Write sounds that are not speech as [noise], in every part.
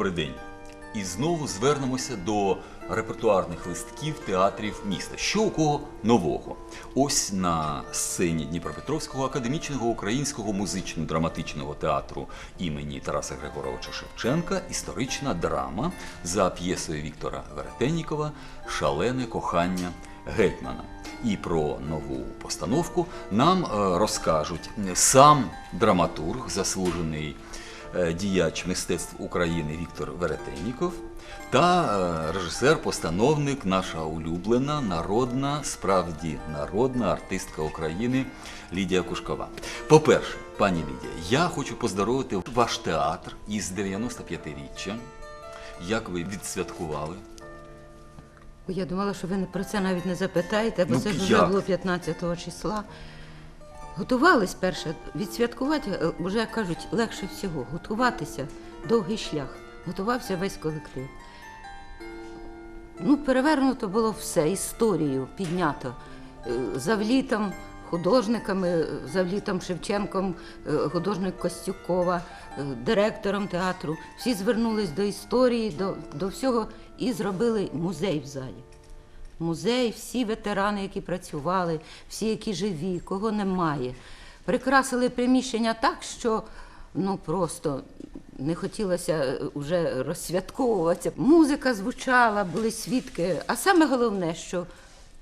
Добрий день. І знову звернемося до репертуарних листків театрів міста. Що у кого нового? Ось на сцені Дніпропетровського академічного українського музично-драматичного театру імені Тараса Григоровича Шевченка історична драма за п'єсою Віктора Веретеннікова Шалене кохання гетьмана. І про нову постановку нам е, розкажуть сам драматург, заслужений діяч мистецтв України Віктор Веретенніков та е, режисер-постановник, наша улюблена, народна, справді народна артистка України Лідія Кушкова. По-перше, пані Лідія, я хочу поздоровити ваш театр із 95-річчя. Як ви відсвяткували? Я думала, що ви про це навіть не запитаєте, бо Ну, це ж вже було 15 числа. Готувались перше. Відсвяткувати, е, вже як кажуть, легше всього. Готуватися довгий шлях. Готувався весь колектив. Ну, перевернуто було все, історію піднято. Е, Завлітом художниками, е, завлітом Шевченком, художник Костюкова, директором театру. Всі звернулись до історії, до, до всього і зробили музей в залі. Музей, всі ветерани, які працювали, всі, які живі, кого немає. Прикрасили приміщення так, що ну просто не хотілося вже розсвятковуватися. Музика звучала, були свідки. А саме головне, що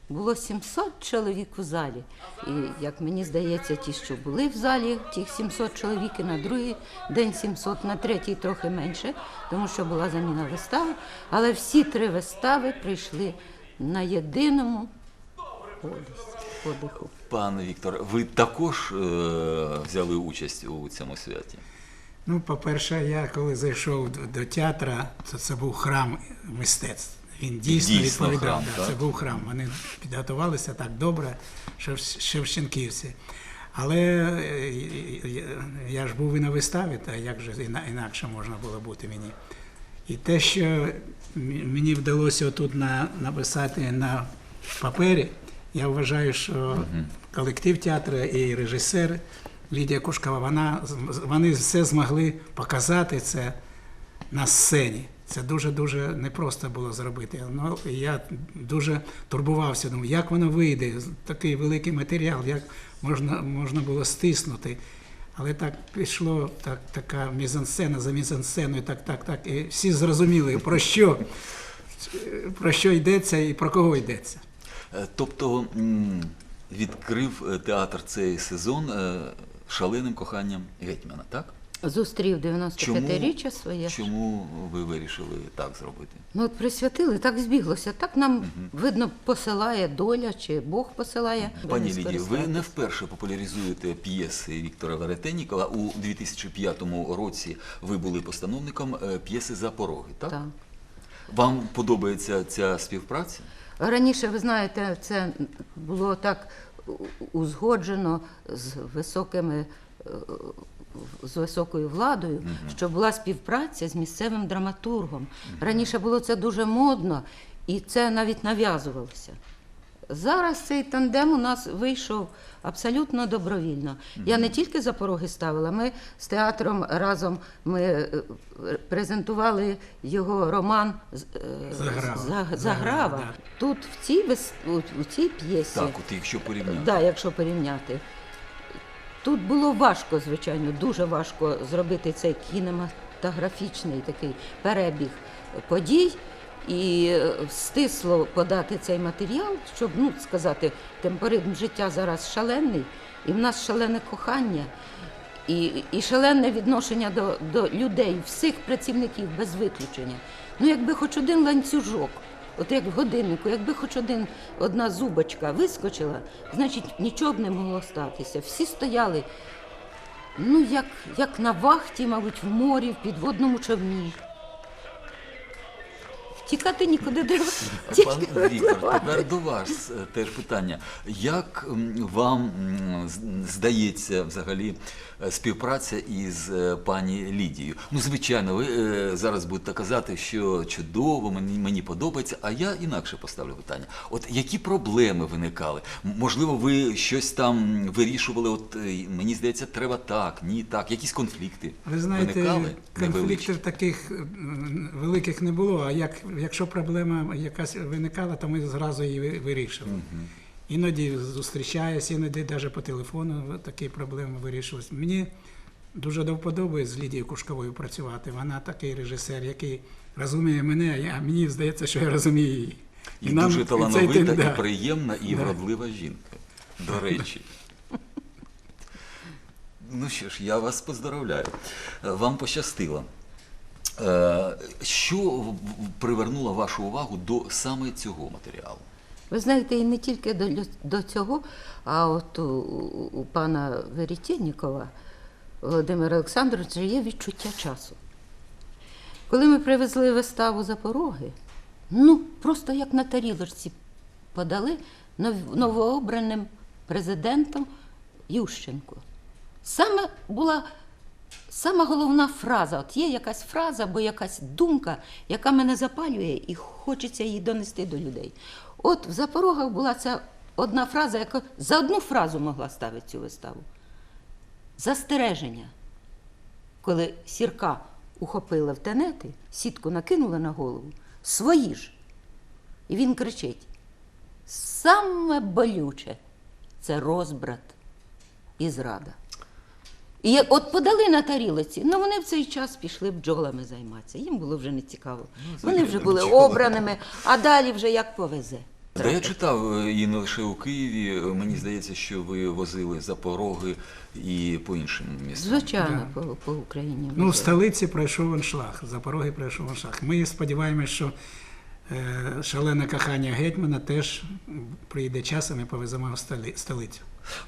було 700 чоловік у залі. І як мені здається, ті, що були в залі, тих 700 чоловік, і на другий день 700, на третій трохи менше, тому що була заміна вистави. Але всі три вистави прийшли на єдиному подиху. Пане Віктор, ви також е, взяли участь у цьому святі? Ну, по-перше, я коли зайшов до, до театра, то це був храм мистецтв. Він дійсно, Дійсно відповідав. храм, да, так? це був храм. Вони підготувалися так добре, шев- шевченківці. Але е, я- ж був і на виставі, та як же іна- інакше можна було бути мені. І те, що мені вдалося тут на, написати на папері, я вважаю, що колектив театру і режисер Лідія Кушкова, вона, вони все змогли показати це на сцені. Це дуже-дуже непросто було зробити. Ну, я дуже турбувався, думаю, як воно вийде, такий великий матеріал, як можна, можна було стиснути. Але так пішло, так, така мізансцена за мізансценою, так, так, так. І всі зрозуміли, про що, про що йдеться і про кого йдеться. Е, Тобто відкрив е, театр цей сезон е, шаленим коханням гетьмана, так? Зустрів 95-річчя своє. чому ви вирішили так зробити? Ну от присвятили, так збіглося. Так нам видно посилає доля чи Бог посилає. Пані Лідію, ви не вперше популяризуєте п'єси Віктора Веретеннікова. У 2005 році ви були постановником е, п'єси за пороги, так? Так. Вам подобається ця співпраця? Раніше, ви знаєте, це було так узгоджено з високими. З високою владою, що була співпраця з місцевим драматургом. Раніше було це дуже модно, і це навіть нав'язувалося. Зараз цей тандем у нас вийшов абсолютно добровільно. Я не тільки за пороги ставила, ми з театром разом ми е, презентували його роман е, Заграва. Заграва, Заграва. Тут в цій у цій п'єсі, Так, от якщо порівняти. да, якщо порівняти. Тут було важко, звичайно, дуже важко зробити цей кінематографічний такий перебіг подій і е, стисло подати цей матеріал, щоб ну, сказати, темпоритм життя зараз шалений, і в нас шалене кохання, і, і шалене відношення до, до людей, всіх працівників без виключення. Ну, якби хоч один ланцюжок, от як в годиннику, якби хоч один, одна зубочка вискочила, значить нічого б не могло статися. Всі стояли, ну, як, як на вахті, мабуть, в морі, в підводному човні. Тікати нікуди треба. Пан Віктор, тепер до вас е, теж питання. Як вам здається взагалі співпраця із е, пані Лідією? Ну, звичайно, ви е, зараз будете казати, що чудово, мені, мені подобається, а я інакше поставлю питання. От які проблеми виникали? Можливо, ви щось там вирішували, от е, мені здається, треба так, ні, так, якісь конфлікти Ви знаєте, виникали конфліктів таких великих не було. А як, якщо проблема якась виникала, то ми зразу її ви- вирішували. Іноді зустрічаюся, іноді навіть по телефону такі проблеми вирішувалися. Мені дуже до вподоби з Лідією Кушковою працювати. Вона такий режисер, який розуміє мене, а мені здається, що я розумію її. І, нам дуже талановита, да. і приємна, і Да. вродлива жінка. До [laughs] речі. Ну що ж, я вас поздравляю. Е, Вам пощастило. Е, Що привернуло вашу увагу до саме цього матеріалу? Ви знаєте, і не тільки до, до цього, а от у, у- пана Веретєннікова Володимира Олександровича є відчуття часу. Коли ми привезли виставу за пороги, ну просто як на тарілочці подали новообраним президентом Ющенку. Саме була сама головна фраза. От є якась фраза або якась думка, яка мене запалює і хочеться її донести до людей. От в Запорогах була ця одна фраза, яка за одну фразу могла ставити цю виставу. Застереження. Коли сірка ухопила в тенети, сітку накинула на голову, свої ж. І він кричить: саме болюче це розбрат і зрада. І як от подали на тарілиці, ну вони в цей час пішли бджолами займатися. Їм було вже не цікаво. Вони вже були обраними, а далі вже як повезе. Та я читав е, і не лише у Києві. е, Мені здається, що ви возили запороги і по іншим містам. Звичайно, по, по Україні. Ну, в столиці пройшов аншлаг, за пороги пройшов аншлаг. Ми сподіваємося, що е, шалене кохання гетьмана теж прийде час, і ми повеземо в столи- столицю.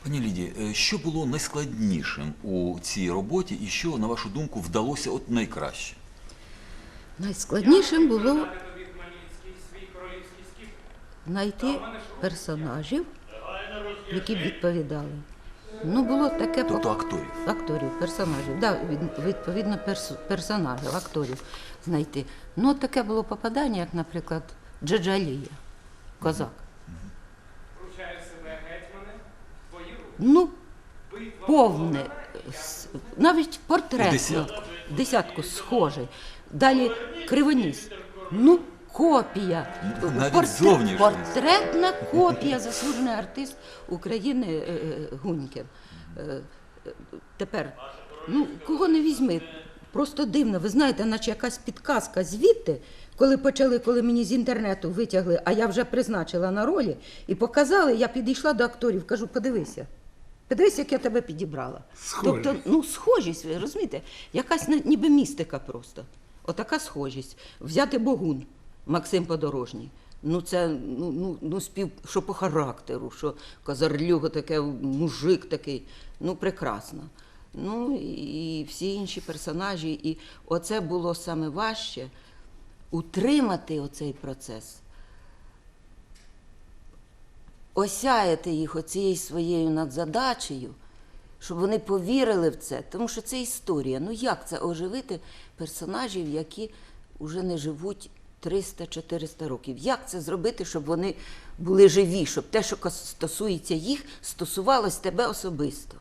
Пані Лідії, е, що було найскладнішим у цій роботі, і що, на вашу думку, вдалося от найкраще? Найскладнішим було знайти персонажів, які б відповідали. Ну, було таке Тобто акторів. акторів, персонажів. Да, від- відповідно, перс- персонажів, акторів знайти. Ну, от таке було попадання, як, наприклад, Джаджалія, козак. Ну, повне, навіть портрет. Десятку. ну, десятку схожий. Далі кривоніс. Ну, копія. Навіть зовнішність. Портретна копія, заслужений артист України е, е, Гунькін. Е, е, Тепер, ну, кого не візьми, просто дивно. Ви знаєте, наче якась підказка звідти, коли почали, коли мені з інтернету витягли, а я вже призначила на ролі, і показали, я підійшла до акторів, кажу, подивися. Подивись, як я тебе підібрала. Схожі. Тобто, ну, схожість, ви розумієте, якась ніби містика просто. Отака схожість. Взяти Богун, Максим Подорожній. Ну, це ну, ну, ну, спів, що по характеру, що Козарлюга таке, мужик такий. Ну, прекрасно. Ну і всі інші персонажі. І оце було саме важче утримати оцей процес осяяти їх оцією своєю надзадачею, щоб вони повірили в це. Тому що це історія. Ну як це оживити персонажів, які вже не живуть 300-400 років? Як це зробити, щоб вони були живі, щоб те, що стосується їх, стосувалось тебе особисто?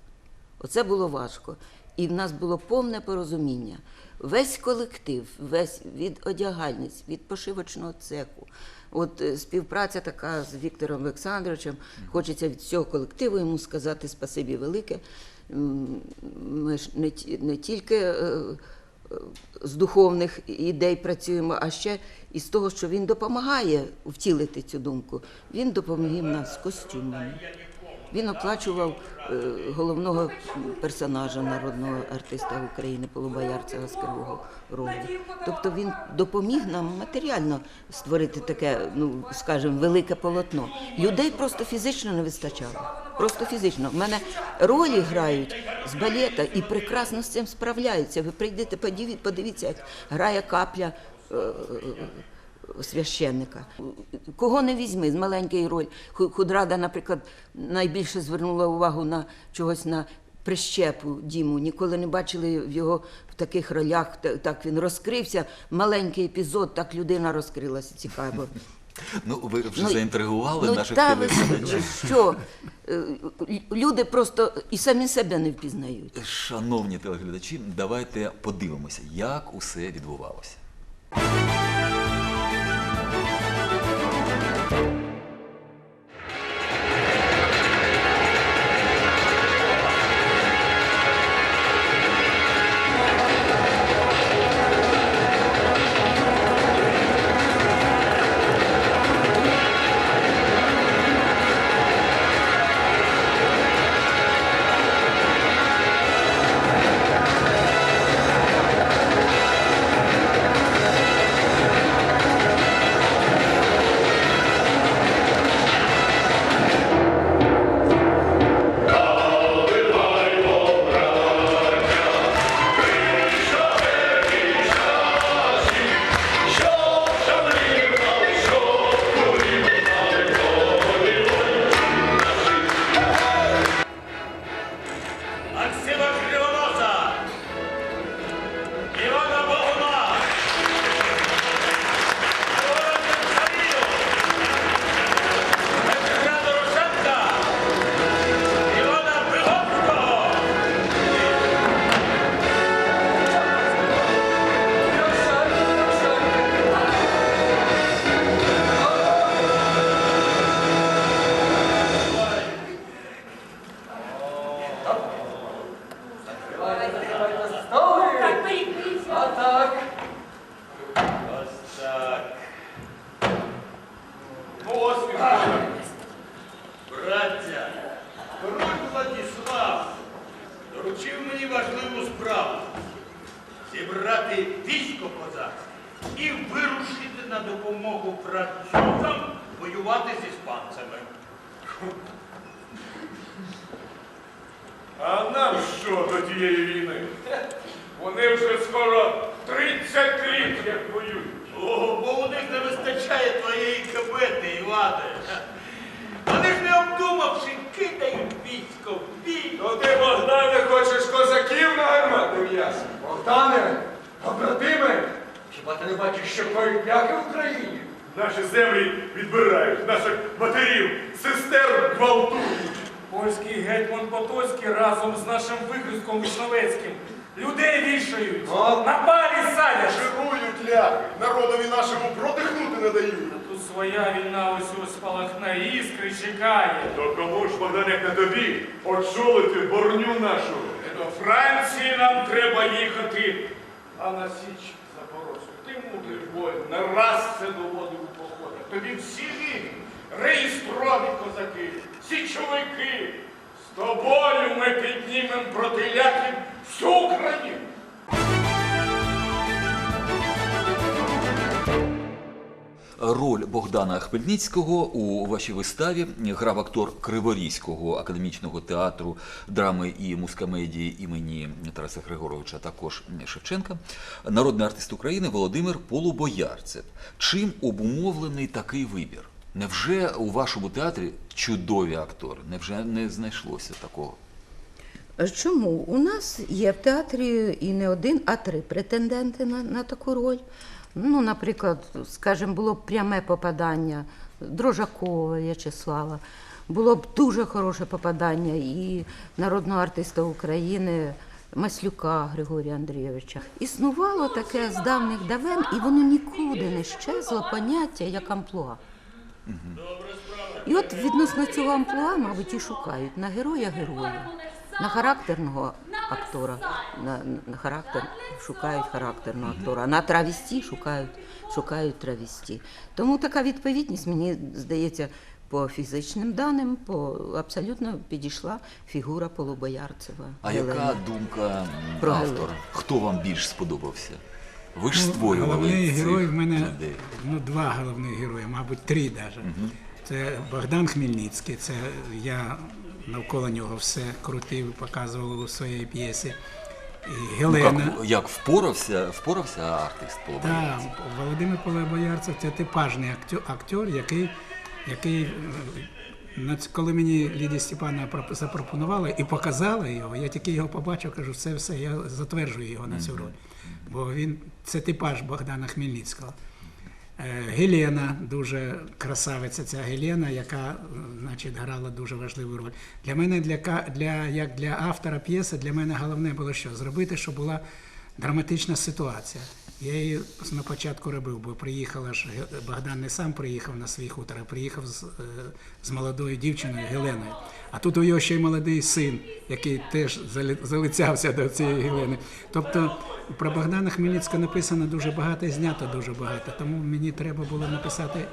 Оце було важко. І в нас було повне порозуміння. Весь колектив, весь від одягальниць, від пошивочного цеху. От е, співпраця така з Віктором Олександровичем. Хочеться від цього колективу йому сказати спасибі велике. Ми ж не, не тільки е, е, з духовних ідей працюємо, а ще і з того, що він допомагає втілити цю думку. Він допоміг нам з костюмами. Він оплачував е, головного персонажа народного артиста України Полубоярцева з Кривого Рогу. Тобто він допоміг нам матеріально створити таке, ну скажімо, велике полотно. Людей просто фізично не вистачало. Просто фізично. В мене ролі грають з балета і прекрасно з цим справляються. Ви прийдете, подиві- подивіться, як грає капля. Священника. Кого не візьми з маленької роль. Худрада, наприклад, найбільше звернула увагу на чогось на прищепу Діму. Ніколи не бачили в його в таких ролях. Так він розкрився. Маленький епізод, так людина розкрилася. Цікаво. [laughs] Ну, ви вже Ну, заінтригували ну, наших та що? Е, Люди просто і самі себе не впізнають. Шановні телеглядачі, давайте подивимося, як усе відбувалося. Богдане, хочеш козаків на гармати м'ясо? Богдане, побратиме, хіба ти не бачиш, що коють ляки в Україні? Наші землі відбирають, наших матерів, сестер гвалтують. Польський гетьман Потоцький разом з нашим вигрузком Вишновецьким людей вішають, на палі садять. Жирують ляхи, народові нашому продихнути не дають. Своя війна ось ось спалахне, іскри чекає. То кому ж, Богдане, як не тобі, очолити борню нашу? До Франції нам треба їхати, а на Січ Запорозьку. Ти мудрий воїн, не раз це доводив у походах. Тобі всі вірні, реєстрові козаки, січовики. З тобою ми піднімемо проти ляхів всю Україну. Роль Богдана Хмельницького у вашій виставі грав актор Криворізького академічного театру драми і мускомедії імені Тараса Григоровича, також Шевченка, народний артист України Володимир Полубоярцев. Чим обумовлений такий вибір? Невже у вашому театрі чудові актори? Невже не знайшлося такого? Чому? У нас є в театрі і не один, а три претенденти на, на таку роль. Ну, наприклад, скажімо, було б пряме попадання Дрожакова В'ячеслава, було б дуже хороше попадання і народного артиста України Маслюка Григорія Андрійовича. Існувало таке з давних давен, і воно нікуди не щезло поняття як амплуа. І от відносно цього амплуа, мабуть, і шукають на героя героя, на характерного актора, на, на характер шукають характерного актора, а на травісті шукають, шукають травісті. Тому така відповідність, мені здається, по фізичним даним, по абсолютно підійшла фігура Полубоярцева. А Гелени. яка думка Про автора? Гелену. Хто вам більш сподобався? Ви ж створювали Ну, Головний герой в мене людей. ну, два головних герої, мабуть, три навіть. Це Богдан Хмельницький, це я навколо нього все крутив, показував у своїй п'єсі. і Ну, як, як впорався, впорався артист Так, Володимир Полебоярцев це типажний актер, актер який, який ц- коли мені Лідія Степановна проп- запропонувала і показала його, я тільки його побачив, кажу, все, все, я затверджую його на цю роль. Бо він це типаж Богдана Хмельницького. Е, Гелена, дуже красавиця ця Гелена, яка е, значить, грала дуже важливу роль. Для мене, для, для, як для автора п'єси, для мене головне було що? Зробити, щоб була драматична ситуація. Я її на початку робив, бо приїхала ж Богдан не сам приїхав на свій хутор, а приїхав з, е, з молодою дівчиною Геленою. А тут у його ще й молодий син, який теж зали- залицявся до цієї Гелени. Тобто про Богдана Хмельницького написано дуже багато і знято дуже багато. Тому мені треба було написати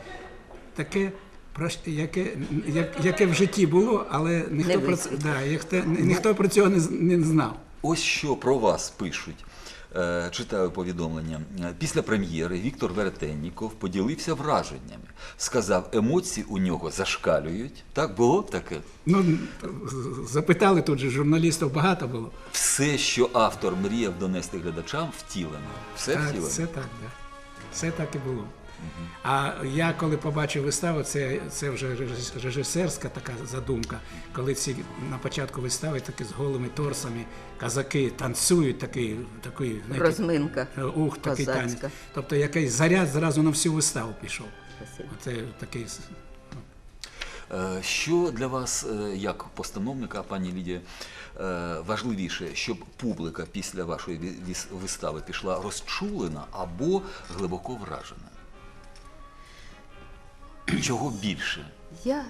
таке, про яке, як, яке в житті було, але ніхто про це да, ніхто, ніхто про цього не, з- не знав. Ось що про вас пишуть. Е, Читаю повідомлення. Після прем'єри Віктор Веретенніков поділився враженнями. Сказав, емоції у нього зашкалюють. Так було таке? Ну, запитали тут же журналістів багато було. Все, що автор мріяв донести глядачам, втілено. Все Так, втілено. це так, да. Все так і було. А я коли побачив виставу, це, це вже режисерська така задумка, коли ці на початку вистави такі з голими торсами казаки танцюють такий, такий знаєте, Розминка. е, ух, такий танець. Тобто якийсь заряд зразу на всю виставу пішов. Оце такий Е, Що для вас, е, як постановника, пані Лідія, важливіше, щоб публіка після вашої вистави пішла розчулена або глибоко вражена? Чого більше Я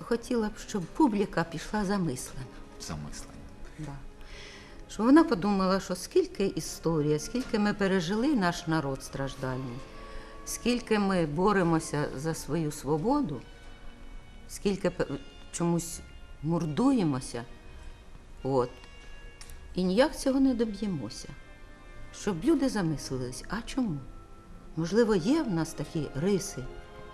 хотіла б, щоб публіка пішла замислена. замислення? Да. Щоб вона подумала, що скільки історія, скільки ми пережили наш народ страждальний, скільки ми боремося за свою свободу, скільки чомусь мордуємося, от, і ніяк цього не доб'ємося. Щоб люди замислились, а чому? Можливо, є в нас такі риси,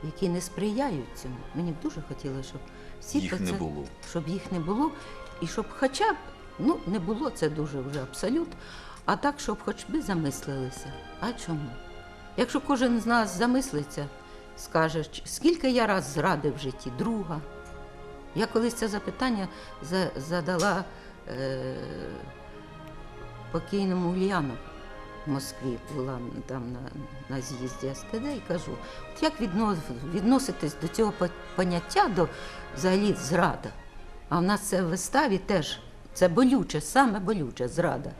які не сприяють цьому. Мені б дуже хотілося, щоб всі Їх не це, було. щоб їх не було, і щоб хоча б, ну не було це дуже вже абсолют, а так, щоб хоч би замислилися. А чому? Якщо кожен з нас замислиться, скаже, скільки я раз зрадив в житті друга. Я колись це запитання задала е, покійному Ульянову Москві, була там на, на з'їзді СТД, і кажу, от як відноситись до цього поняття, до взагалі зрада? А в нас це в виставі теж це болюче, саме болюче зрада.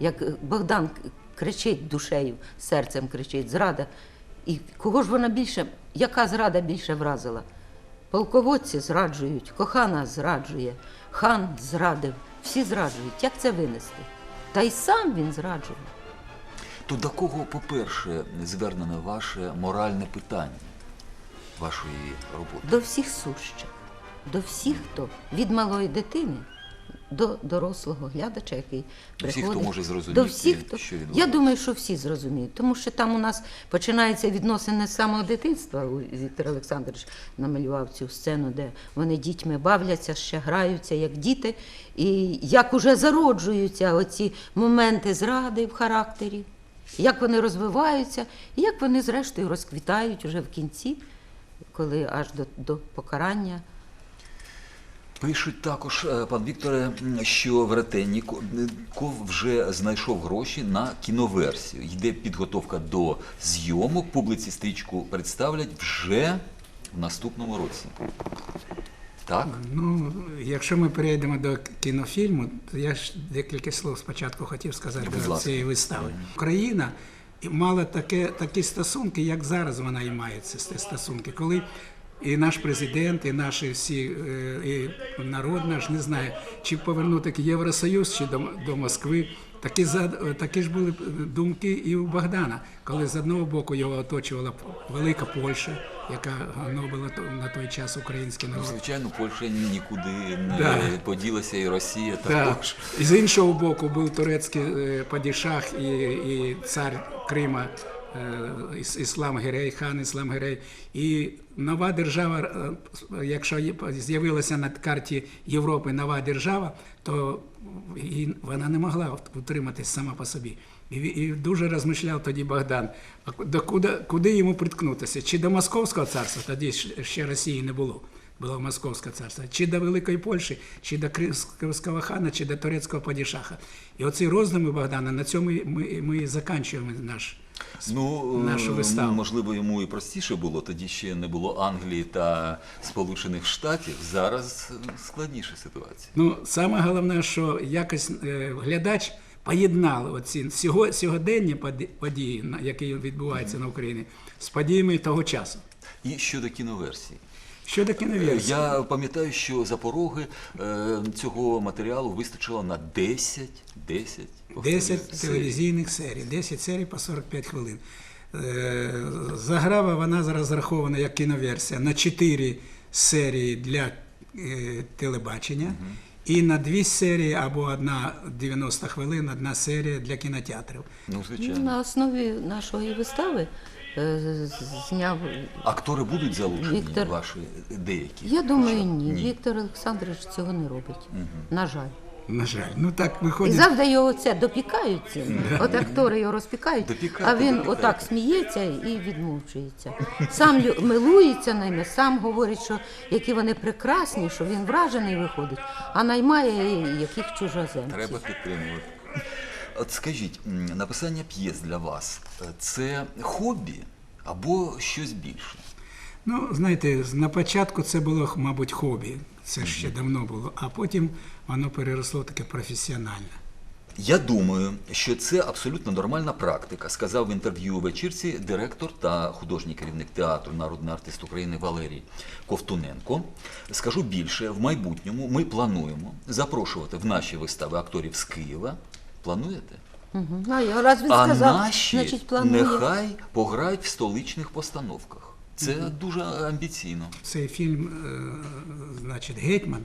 Як Богдан кричить душею, серцем кричить зрада. І кого ж вона більше, яка зрада більше вразила? Полководці зраджують, кохана зраджує, хан зрадив, всі зраджують. Як це винести? Та й сам він зраджував. То до кого, по-перше, звернене ваше моральне питання вашої роботи? До всіх сущих, до всіх, хто від малої дитини до дорослого глядача, який До всіх, хто може зрозуміти, до всіх, хто... що Я думаю, що всі зрозуміють, тому що там у нас починаються відносини з самого дитинства. Віктор Олександрович намалював цю сцену, де вони дітьми бавляться, ще граються як діти, і як уже зароджуються оці моменти зради в характері, як вони розвиваються, і як вони зрештою розквітають вже в кінці, коли аж до, до покарання. Пишуть також, е, пан Вікторе, що Веретенніков вже знайшов гроші на кіноверсію. Йде підготовка до зйомок. Публіці стрічку представлять вже в наступному році. Так? Ну, якщо ми перейдемо до кінофільму, то я ж декілька слов спочатку хотів сказати Будь до цієї вистави. Україна мала таке, такі стосунки, як зараз вона і має ці стосунки, коли і наш президент, і наші всі е, і народ наш не знає, чи повернути Євросоюз, чи до, до Москви. Такі, такі ж були думки і у Богдана, коли з одного боку його оточувала велика Польща, яка гнобила то- на той час український Ну, народ. звичайно, Польща нікуди не Да. поділася, і Росія Так. також. І з іншого боку був турецький е, падішах і, і цар Крима е, Іслам Гірей, хан Іслам Гірей. І нова держава, е, якщо з'явилася на карті Європи нова держава, то вона не могла утриматись сама по собі. І, і дуже розмишляв тоді Богдан, а до куди, куди йому приткнутися? Чи до Московського царства, тоді ще Росії не було. Було Московське царство, чи до Великої Польщі, чи до Кримського хана, чи до турецького падішаха. І оці роздуми Богдана, на цьому ми, ми і заканчуємо наш. Ну, нашу е, виставу. можливо, йому і простіше було. Тоді ще не було Англії та Сполучених Штатів. Зараз е, складніша ситуація. Ну, саме головне, що якось е, глядач поєднав оці сього, сьогоденні події, на- які відбуваються на Україні, з подіями того часу. І щодо кіноверсії. Щодо кіноверсії. Я пам'ятаю, що запороги е, цього матеріалу вистачило на 10, 10, 10 телевізійних серій, 10 серій по 45 хвилин. Е, Заграва вона зараз розрахована як кіноверсія на 4 серії для е, телебачення і на дві серії або одна 90 хвилин, одна серія для кінотеатрів. Ну, звичайно. На основі нашої вистави е, з- зняв. Актори будуть залучені Віктор- ваші деякі? Я думаю, Що? ні. Віктор Олександрович цього не робить. На жаль. На жаль, ну так І завжди його це допікаються. От актори його розпікають, Допікати, а він допікати. отак сміється і відмовчується. Сам лю- милується ними, сам говорить, що які вони прекрасні, що він вражений виходить, а наймає яких чужоземців. Треба підтримувати. От скажіть, м, написання п'єс для вас е, це хобі або щось більше? Ну, знаєте, на початку це було, мабуть, хобі. Це ще давно було, а потім воно переросло таке професіональне. Я думаю, що це абсолютно нормальна практика, сказав в інтерв'ю у вечірці директор та художній керівник театру народний артист України Валерій Ковтуненко. Скажу більше, в майбутньому ми плануємо запрошувати в наші вистави акторів з Києва. Плануєте? Мгм. А я раз він А сказав, наші значить планує. нехай пограють в столичних постановках. Це дуже амбіційно. Цей фільм, е, значить, Гетьман,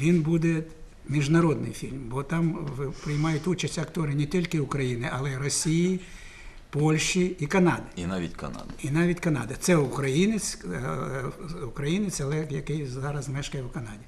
він буде міжнародний фільм, бо там приймають участь актори не тільки України, але й Росії, Польщі і Канади. І навіть Канада. І навіть Канади. Це українець, е, українець, але який зараз мешкає в Канаді.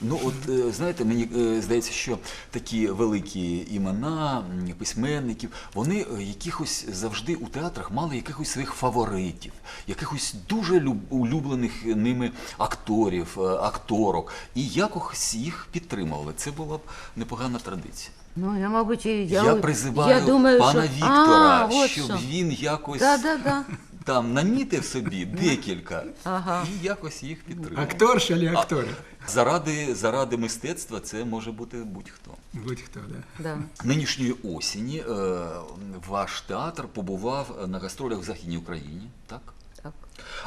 Ну от е, знаєте, мені е, здається, що такі великі імена письменників, вони е, якихось завжди у театрах мали якихось своїх фаворитів, якихось дуже люб- улюблених ними акторів, е, акторок, і якось їх підтримували. Це була б непогана традиція. Ну, я, мабуть, і я, Я, призиваю я думаю, пана що... Віктора, а, от щоб що. він якось Да, да, да. там намітив собі декілька Ага. і якось їх підтримав. Актор чи не актори? Заради, заради мистецтва це може бути будь-хто. Будь-хто, да. Да. Нинішньої осені е, ваш театр побував на гастролях в Західній Україні, так? Так.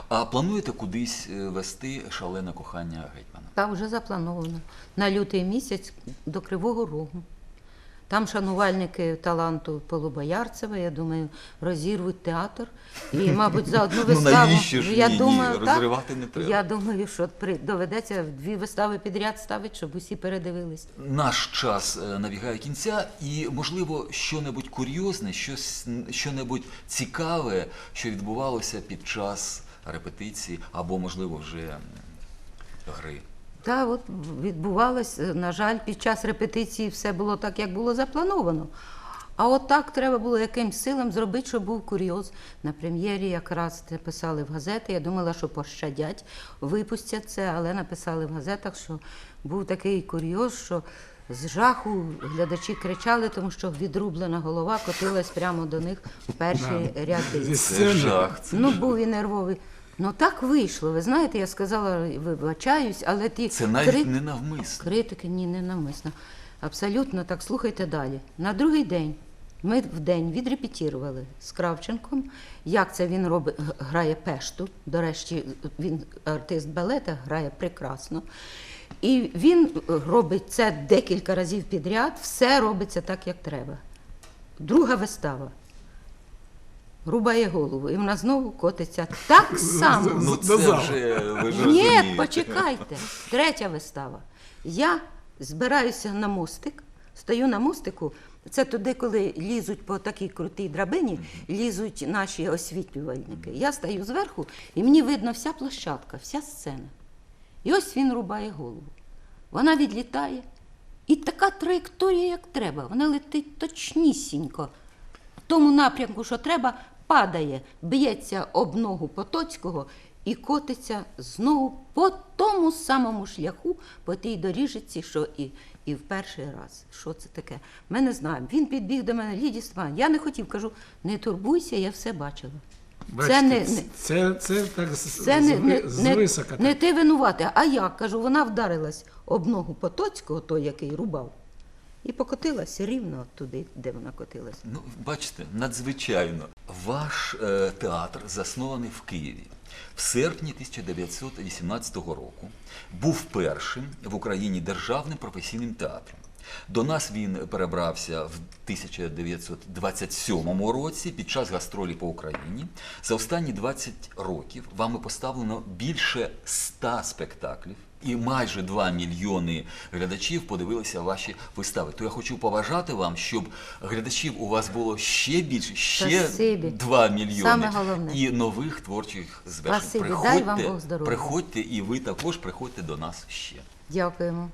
А плануєте кудись е, вести шалене кохання гетьмана? Так, вже заплановано. На лютий місяць до Кривого Рогу. Там шанувальники таланту Полубоярцева, я думаю, розірвуть театр. І, [laughs] мабуть, за одну Ну, виставу. навіщо ж? я Ні, ні, думаю, так, розривати не треба. Я думаю, що при, доведеться дві вистави підряд ставити, щоб усі передивились. Наш час е, набігає кінця, і можливо, що-небудь курйозне, щось що-небудь цікаве, що відбувалося під час репетиції, або, можливо, вже м, гри. Та от відбувалось, е, на жаль, під час репетиції все було так, як було заплановано. А от так треба було якимсь силам зробити, щоб був курйоз. На прем'єрі якраз це писали в газети. Я думала, що пощадять, випустять це, але написали в газетах, що був такий курйоз, що з жаху глядачі кричали, тому що відрублена голова котилась прямо до них в перші ряди. Це жах. Ну, був і нервовий. Ну так вийшло. Ви знаєте, я сказала, вибачаюсь, але ті це навіть кри- не навмисно. критики ні, не навмисно. Абсолютно так, слухайте далі. На другий день ми в день відрепетірували з Кравченком, як це він робить, грає пешту. До речі, він артист балета, грає прекрасно. І він робить це декілька разів підряд, все робиться так, як треба. Друга вистава. Рубає голову, і вона знову котиться так само. Ну це вже ви ж Ні, розумієте. почекайте. Третя вистава. Я збираюся на мостик, стою на мостику, Це туди, коли лізуть по такій крутій драбині, лізуть наші освітлювальники. Я стою зверху, і мені видно вся площадка, вся сцена. І ось він рубає голову. Вона відлітає. І така траєкторія, як треба. Вона летить точнісінько. Тому напрямку, що треба, падає, б'ється об ногу Потоцького і котиться знову по тому самому шляху, по тій доріжці, що і, і в перший раз. Що це таке? Ми не знаємо. Він підбіг до мене, Степан. Я не хотів, кажу, не турбуйся, я все бачила. Бачите, це не, це, це, так це не, не, звисока. не ти винуватий, а я кажу, вона вдарилась об ногу Потоцького, той, який рубав, і покотилась рівно туди, де вона котилась. Ну, бачите, надзвичайно. Ваш е, театр заснований в Києві. В серпні 1918 року був першим в Україні державним професійним театром. До нас він перебрався в 1927 році під час гастролі по Україні. За останні 20 років вами поставлено більше 100 спектаклів. І майже 2 мільйони глядачів подивилися ваші вистави. То я хочу побажати вам, щоб глядачів у вас було ще більше, ще Спасибі. 2 мільйони Саме головне. і нових творчих звершень. Спасибі. Дай вам Бог здоров'я. приходьте, і ви також приходьте до нас ще. Дякуємо.